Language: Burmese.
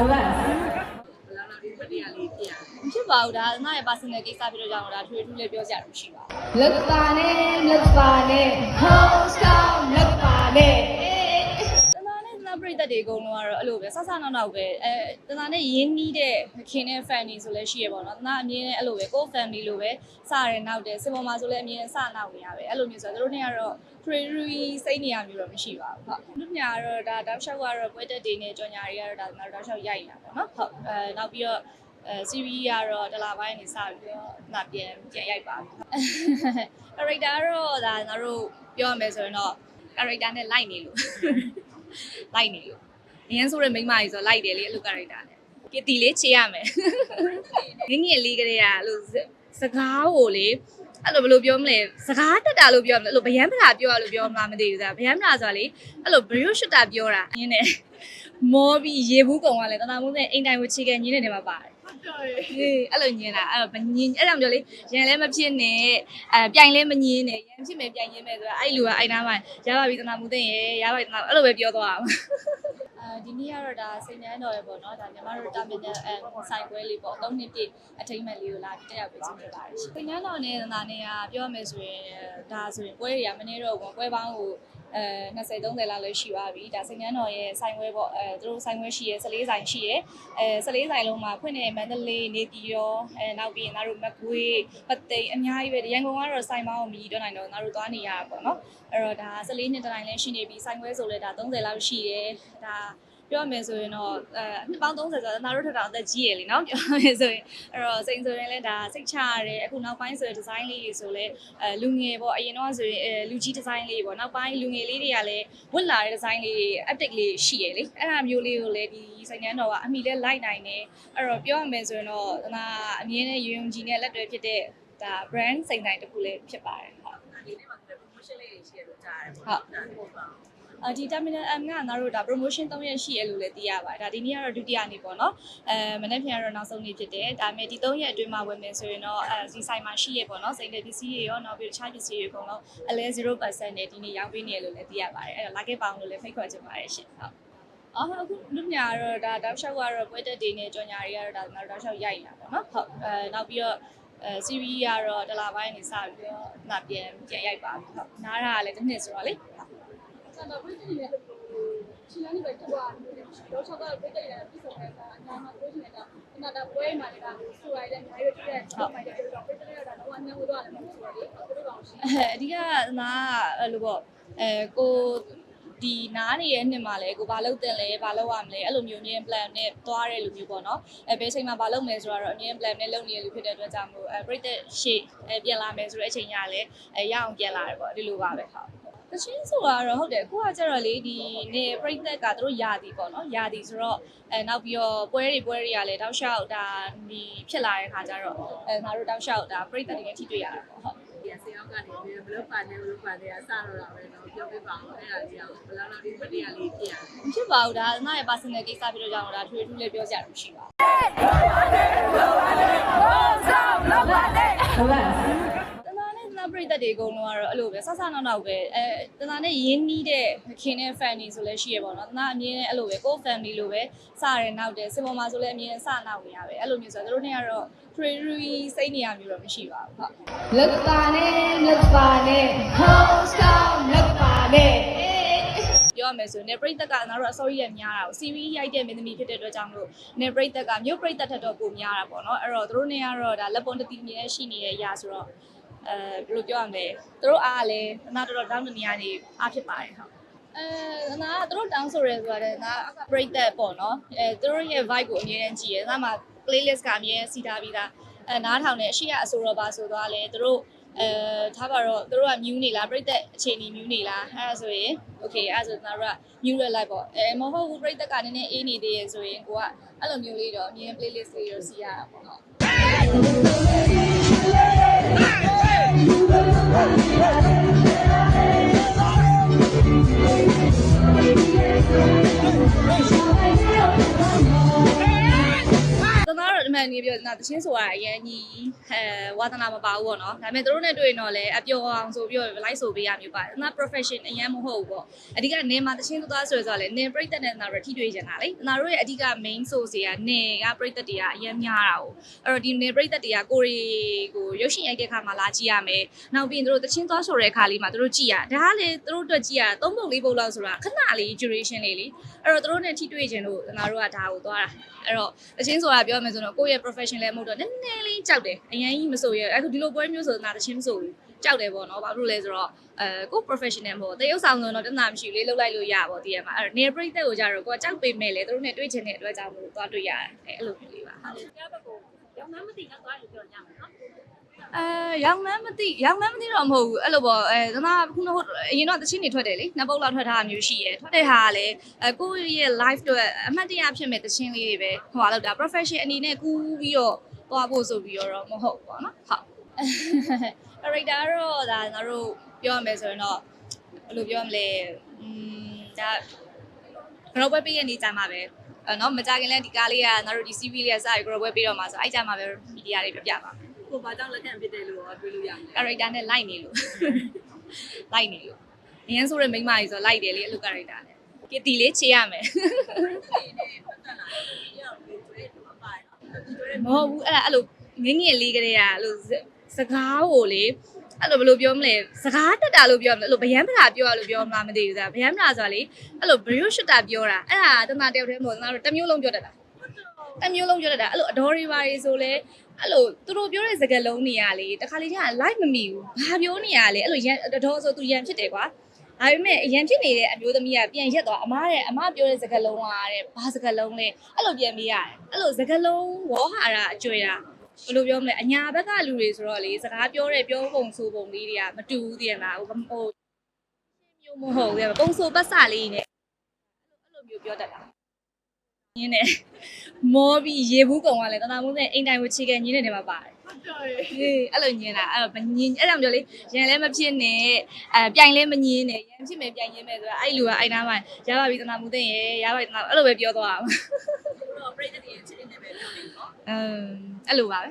ဟုတ်လားဘယ်လောက်လောက်ဒီမတရားလေးပြရမဖြစ်ပါဘူးဒါငါရဲ့ personal ကိစ္စဖြစ်တော့ကြောင့်ဒါထွေထူးလေးပြောကြရလို့ရှိပါလက်ပါနဲ့လက်ပါ တနာပရိသတ်တွေအကုန်လုံးကတော့အဲ့လိုပဲဆဆနောက်နောက်ပဲအဲတနာနဲ့ရင်းနှီးတဲ့ခင်တဲ့ fan တွေဆိုလည်းရှိရပါတော့တနာအမြင်နဲ့အဲ့လိုပဲကိုယ် family လိုပဲစရဲနောက်တယ်စင်ပေါ်မှာဆိုလည်းအမြင်နဲ့စနောက်နေရပဲအဲ့လိုမျိုးဆိုတော့တို့နှစ်ကတော့ free စိတ်နေရမျိုးတော့မရှိပါဘူးဟုတ်လူညာကတော့ဒါတောက်လျှောက်ကတော့ပွဲတက်တွေနဲ့ကြော်ညာတွေကတော့ဒါကျွန်တော်တို့တောက်လျှောက်ရိုက်နေတာပေါ့နော်ဟုတ်အဲနောက်ပြီးတော့အဲ series ကတော့တလာပိုင်းနေစပြီးတော့ငါပြန်ပြန်ရိုက်ပါပြီ character ကတော့ဒါကျွန်တော်တို့ပြောရမယ်ဆိုရင်တော့ character နဲ့ like နေလို့ like နေလို့အရင်ဆိုတဲ့မိန်းမကြီးဆိုလိုက်တယ်လေအဲ့လို character နဲ့ကတီလေးချေရမယ်ငငယ်လေးကလေးကအဲ့လိုစကားကိုလေအဲ့လိုဘယ်လိုပြောမလဲစကားတက်တာလို့ပြောမလဲအဲ့လိုဗျမ်းဖတာပြောရလို့ပြောမှာမသိဘူးစားဗျမ်းဖတာဆိုတာလေအဲ့လိုဘရီယိုရှစ်တာပြောတာရင်းနဲ့မောပြီးရေဘူးကုံကလည်းတနာမိုးနဲ့အိမ်တိုင်ကိုချေခဲ့ညင်းနေတဲ့နေမှာပါတယ် ဟုတ်တယ်ဟေးအဲ့လိုညင်တာအဲ့တော့မညင်အဲ့ဒါမျိုးလေရန်လည်းမဖြစ်နဲ့အဲပြိုင်လည်းမညင်နဲ့ရန်ဖြစ်မယ်ပြိုင်ရင်းမယ်ဆိုတာအဲ့လူကအဲ့နားမှာရပါပြီတနာမူသိရင်ရပါပြီတနာအဲ့လိုပဲပြောသွားအောင်အဲဒီနေ့ကတော့ဒါစိတ်နှမ်းတော်ရပေါ့နော်ဒါညီမတို့ terminal အဲဆိုင်ခွဲလေးပေါ့၃နှစ်ပြည့်အထိမ့်မဲ့လေးကိုလာပြီးတက်ရောက်ပေးခြင်းဖြစ်ပါတယ်ရှင်စိတ်နှမ်းတော်နဲ့တနာနဲ့ကပြောရမယ်ဆိုရင်ဒါဆိုရင်ပွဲတွေကမနေ့တော့ဘူးပွဲပေါင်းကို အဲ20 30လောက်လည်းရှိပါပြီဒါစိတ်နှမ်းတော်ရဲ့ဆိုင်ဝဲပေါ့အဲသူတို့ဆိုင်ဝဲရှိရဲ14ဆိုင်ရှိရဲအဲ14ဆိုင်လုံးမှာဖွင့်နေမန္တလေးနေပြည်တော်အဲနောက်ပြီးရင်တို့မကွေးပသိမ်အများကြီးပဲရန်ကုန်ကတော့ဆိုင်မောင်းကိုမြည်တော့နိုင်တော့တို့သွားနေရတာပေါ့နော်အဲ့တော့ဒါ14နှစ်တိုင်းလည်းရှိနေပြီဆိုင်ဝဲဆိုလဲဒါ30လောက်ရှိရဲဒါ ပြောမယ်ဆိုရင်တော့အဲနှစ်ပေါင်း30ဆိုတော့နားတို့ထက်တောင်အသက်ကြီးရလေနော်ပြောမယ်ဆိုရင်အဲ့တော့စိန်ဆိုရင်လည်းဒါစိတ်ချရတယ်အခုနောက်ပိုင်းဆိုရင်ဒီဇိုင်းလေးတွေဆိုလဲအဲလူငယ်ပေါ့အရင်တော့ဆိုရင်အဲလူကြီးဒီဇိုင်းလေးပေါ့နောက်ပိုင်းလူငယ်လေးတွေကလည်းဝတ်လာတဲ့ဒီဇိုင်းလေးတွေ update လေးရှိရလေအဲ့ဒါမျိုးလေးကိုလည်းဒီစိန်ညမ်းတော်ကအမိလဲလိုက်နိုင်တယ်အဲ့တော့ပြောရမယ်ဆိုရင်တော့ဒါအမြင်နဲ့ယုံကြည်နဲ့လက်တွဲဖြစ်တဲ့ဒါ brand စိန်တိုင်းတစ်ခုလည်းဖြစ်ပါတယ်ဟုတ်ဒီနေ့မှာ promotion လေးတွေရှိရလို့ကြားရတယ်ဟုတ်အ ဒီ terminal M ကငါတို့ဒါ promotion 3ရက်ရှိရလို့လည်းသိရပါတယ်ဒါဒီနေ့ကတော့ဒုတိယနေ့ပေါ့နော်အဲမနေ့ပြန်ကတော့နောက်ဆုံးနေ့ဖြစ်တယ်ဒါပေမဲ့ဒီ3ရက်အတွင်းမှာဝင်မယ်ဆိုရင်တော့အဲဒီဆိုင်မှာရှိရပေါ့နော်စိန်တဲ့ပစ္စည်းတွေရောနောက်ပြီးတခြားပစ္စည်းတွေအကုန်လုံးအလဲ0%နဲ့ဒီနေ့ရောင်းပေးနေရလို့လည်းသိရပါတယ်အဲ့တော့လာခဲ့ပါအောင်လို့လည်းဖိတ်ခေါ်ချင်ပါတယ်ရှင်ဟုတ်အော်အခုလူညာတော့ဒါတောက်လျှောက်ကတော့ပွဲတက်တွေနဲ့ကြော်ညာတွေကတော့ဒါငါတို့တောက်လျှောက်ရိုက်နေတာပေါ့နော်ဟုတ်အဲနောက်ပြီးတော့အဲ series ကတော့တလာပိုင်းနေစပြီးတော့ငါပြန်ပြန်ရိုက်ပါပြီဟုတ်နားရတာလည်းတစ်နှစ်ဆိုတော့လေ ဟုတ်ကျွန်တော်ပြည်နေတယ်ချီလန်နေပဲတူတာတော့ချက်တော့ပြည်တယ်ပြည်စုံနေတာအများမှာပြောချင်တာကျွန်တော်ပွဲမှာလည်းဆိုရတယ်အားရတဲ့ချက်မှလည်းပြောတော့ပြည်တယ်တော့တော့အများကြီးတော့လည်းမဆိုရလေအခုတော့ရှိအဲအဓိကနာကအဲ့လိုပေါ့အဲကိုဒီနားနေရဲ့နှစ်မှာလဲကိုဘာလုပ်တင်လဲဘာလုပ်ရမလဲအဲ့လိုမျိုးမြင် plan နဲ့သွားတဲ့လူမျိုးပေါ့နော်အဲဘယ်ချိန်မှာဘာလုပ်မလဲဆိုတော့အမြင် plan နဲ့လုပ်နေတဲ့လူဖြစ်တဲ့အတွက်ကြောင့်မို့အဲပြိတ္တရှေ့အဲပြန်လာမယ်ဆိုတဲ့အချိန်ရလဲအဲရအောင်ပြန်လာတယ်ပေါ့ဒီလိုပါပဲဟုတ် တချင်းဆိုတာကတော့ဟုတ်တယ်ကိုကကြတော့လေဒီနေပြိသက်ကသူတို့ယာတီပေါ့နော်ယာတီဆိုတော့အဲနောက်ပြီးတော့ပွဲတွေပွဲတွေကလည်းတောက်လျှောက်ဒါဒီဖြစ်လာတဲ့ခါကျတော့အဲငါတို့တောက်လျှောက်ဒါပြိသက်တွေနဲ့ထိတွေ့ရတာပေါ့ဟုတ်ဒီဆရာကနေဘယ်လိုပါလဲဘယ်လိုပါလဲအစတော့လာပဲတော့ပြောပြပါဦးအဲ့ဒါကြီးအောင်ဘယ်လောက်လောက်ဒီပတိရလေးပြရမဖြစ်ပါဘူးဒါငါရဲ့ personal ကိစ္စပြီးတော့ကြောင်းဒါထွေထူးလေးပြောစရာမရှိပါဘူး ပရိသတ်တွေအကုန်လုံးကတော့အဲ့လိုပဲဆဆနောက်နောက်ပဲအဲတနာနဲ့ရင်းနှီးတဲ့ခင်တဲ့ fan တွေဆိုလည်းရှိရပါတော့တနာအမြင်နဲ့အဲ့လိုပဲကိုယ် family လိုပဲစရဲနောက်တယ်စင်ပေါ်မှာဆိုလည်းအမြင်နဲ့စနောက်နေရပဲအဲ့လိုမျိုးဆိုတော့တို့နှစ်ကတော့ free စိတ်နေရမျိုးတော့မရှိပါဘူးဟုတ်လက်ပါနဲ့လက်ပါနဲ့ host down လက်ပါနဲ့ပြောရမယ်ဆိုရင်ねပရိသတ်ကငါတို့အစိုးရရများတာကို series ရိုက်တဲ့မင်းသမီးဖြစ်တဲ့အတွက်ကြောင့်မလို့ねပရိသတ်ကမြို့ပရိသတ်ထက်တော့ပိုများတာပေါ့နော်အဲ့တော့တို့နေကတော့ဒါလက်ပွန်တတိအမြင်နဲ့ရှိနေတဲ့အရာဆိုတော့ အဲဘယ်လိုပြောရမလဲတို့အားလည်းနာတော်တော်တောင်းတနေရနေအားဖြစ်ပါတယ်ဟုတ်အဲငါကတို့တောင်းဆိုရဲဆိုတော့ငါပရိသတ်ပေါ့နော်အဲတို့ရဲ့ vibe ကိုအမြဲတမ်းကြည့်ရဲငါမှ playlist ကအမြဲစီထားပြီးသားအဲနားထောင်နေအရှိရအဆိုတော့ပါဆိုတော့လေတို့အဲထားပါတော့တို့ကမြူးနေလားပြိသက်အခြေအနေမြူးနေလားအဲ့ဒါဆိုရင် okay အဲ့ဒါဆိုတော့တို့ကမြူးရလိုက်ပေါ့အဲမဟုတ်ဘူးပြိသက်ကနည်းနည်းအေးနေသေးရဆိုရင်ကိုကအဲ့လိုမျိုးလေးတော့အမြင် playlist လေးတော့စီရတာပေါ့ဟုတ်တနာ န်နေပြောတာတချင်းဆိုတာအရင်ကြီးအဲဝါသနာမပါဘူးပေါ့နော်ဒါပေမဲ့တို့နဲ့တွေ့ရင်တော့လည်းအပျော်အောင်ဆိုပြီးတော့ like ဆိုပေးရမျိုးပါတယ်။နာ profession အရင်မဟုတ်ဘူးပေါ့။အဓိကနေမှာတချင်းသွားဆိုရဆိုတော့လေနေပြိသက်နဲ့နာရထိတွေ့ကြတာလေ။နာတို့ရဲ့အဓိက main source တွေကနေကပြိသက်တွေကအရင်များတာကို။အဲ့တော့ဒီနေပြိသက်တွေကကိုရီကိုရုပ်ရှင်ရိုက်တဲ့ခါမှာလာကြည့်ရမယ်။နောက်ပြီးရင်တို့တချင်းသွားဆိုတဲ့ခါလေးမှာတို့ကြည့်ရ။ဒါကလေတို့အတွက်ကြည့်ရသုံးပုံလေးပုံလောက်ဆိုတာခဏလေး duration လေးလေ။အဲ့တော့တို့နဲ့ထိတွေ့ခြင်းလို့နာတို့ကဒါကိုသွားတာ။အဲ့တော့တချင်းဆိုတာပြောမယ်ဆိုတော့ကိုယ့်ရဲ့ profession လည်းမဟုတ်တော့နည်းနည်းလေးကြောက်တယ်။အရင်ကြီးမဆိုရအခုဒီလိုပွဲမျိုးဆိုနာတချင်းမဆိုဘူး။ကြောက်တယ်ပေါ့နော်။ဘာလို့လဲဆိုတော့အဲကို professional မဟုတ်တရုပ်ဆောင်ဆိုတော့တနာမရှိဘူးလေလှုပ်လိုက်လို့ရပါတော့ဒီမှာအဲ့တော့နေပရိသတ်ကိုကြတော့ကိုကကြောက်ပေမဲ့လေတို့နဲ့တွေ့ချင်တဲ့အတွက်ကြောင့်မလို့သွားတွေ့ရတယ်အဲအဲ့လိုမျိုးလေးပါဟုတ်ကြားဘက်ကိုရောင်းနှမ်းမသိရောက်သွားလို့ပြောကြမှာနော် အဲရောင်နှမ်းမသိရောင်နှမ်းမသိတော့မဟုတ်ဘူးအဲ့လိုပေါ့အဲသနာခုနကအရင်တော့တချင်းတွေထွက်တယ်လေနှစ်ပုတ်လောက်ထွက်ထားတာမျိုးရှိရယ်ထွက်တဲ့ဟာကလည်းအဲကိုယ့်ရဲ့ live တွေအမှတ်တရဖြစ်မဲ့တချင်းလေးတွေပဲဟိုဟာလောက်တာ profession အနေနဲ့ကူးပြီးတော့သွားဖို့ဆိုပြီးတော့မဟုတ်ဘူးပေါ့နော်ဟုတ် character တော့ဒါငါတို့ပြောရမယ်ဆိုရင်တော့ဘယ်လိုပြောမလဲอืมဒါကတော့ပဲပေးရနေကြမှာပဲအဲเนาะမကြခင်လဲဒီကားလေးကငါတို့ဒီ CV လေးကစပြီးကတော့ပဲပေးတော့မှာဆိုအဲ့ကြမှာပဲမီဒီယာတွေပြပြပါမယ် ကိုဘာကြောင့်လက်ခံဖြစ်တယ်လို့ရောတွေးလို့ရမယ် character နဲ့ like နေလို့ like နေလို့အရင်ဆိုတဲ့မိန်းမကြီးဆို like တယ်လေအဲ့လို character နဲ့ကတီလေးချေရမယ်ဒီနေ့ပတ်သက်လာတယ်ရောက်ပြီးတွေ့တူအပိုင်နော်ဒီတွေ့မဟုတ်ဘူးအဲ့ဒါအဲ့လိုငင်းငယ်လေးကလေးကအဲ့လိုစစကားကိုလေအဲ့လိုဘယ်လိုပြောမလဲစကားတက်တာလို့ပြောမလဲအဲ့လိုဗျမ်းပလာပြောရလို့ပြောမှမသိဘူးသားဗျမ်းပလာဆိုတာလေအဲ့လိုဘရီယိုရှွတ်တာပြောတာအဲ့ဒါတမတယောက်တည်းမဟုတ်ဘူးတမတို့တစ်မျိုးလုံးပြောတတ်တာ တစ်မျိုးလုံးပြောတတ်တာအဲ့လိုအတော်တွေပါတွေဆိုလဲအဲ့လိုသူတို့ပြောတဲ့စကားလုံးတွေကလေတခါလေကျရင် like မမီဘူးဘာပြောနေရလဲအဲ့လိုရန်အတော်ဆိုသူရန်ဖြစ်တယ်ကွာဒါပေမဲ့အရင်ဖြစ်နေတဲ့အမျိုးသမီးကပြန်ရက်သွားအမားတဲ့အမားပြောတဲ့စကားလုံးကတဲ့ဘာစကားလုံးလဲအဲ့လိုပြန်မေးရတယ်အဲ့လိုစကားလုံးဝေါ်ဟာရအကျွေတာဘယ်လိုပြောမလဲအညာဘက်ကလူတွေဆိုတော့လေစကားပြောတဲ့ပြောပုံဆိုပုံလေးတွေကမတူဘူးတည်ရမှာဟိုဟိုမျိုးမဟုတ်ဘူးပုံဆိုပတ်စလေးနဲ့အဲ့လိုမျိုးပြောတတ်တာ ညင်းနေမောပြီးရေဘူးကုံကလည်းတနာမိုးနဲ့အိမ်တိုင်ကိုခြေကညင်းနေတဲ့နေမှာပါတယ်ဟုတ်တယ်ဟေးအဲ့လိုညင်းတာအဲ့တော့မညင်းအဲ့ဒါမျိုးလေရန်လည်းမဖြစ်နဲ့အဲပြိုင်လည်းမညင်းနဲ့ရန်ဖြစ်မယ်ပြိုင်ရင်းမယ်ဆိုတာအဲ့လူကအဲ့နားမှာရပါပြီတနာမှုသိရင်ရပါပြီတနာအဲ့လိုပဲပြောသွားအောင်တော့ပြိတ္တိရဲ့ချင်းနေပဲပြောနေနော်အမ်အဲ့လိုပါပဲ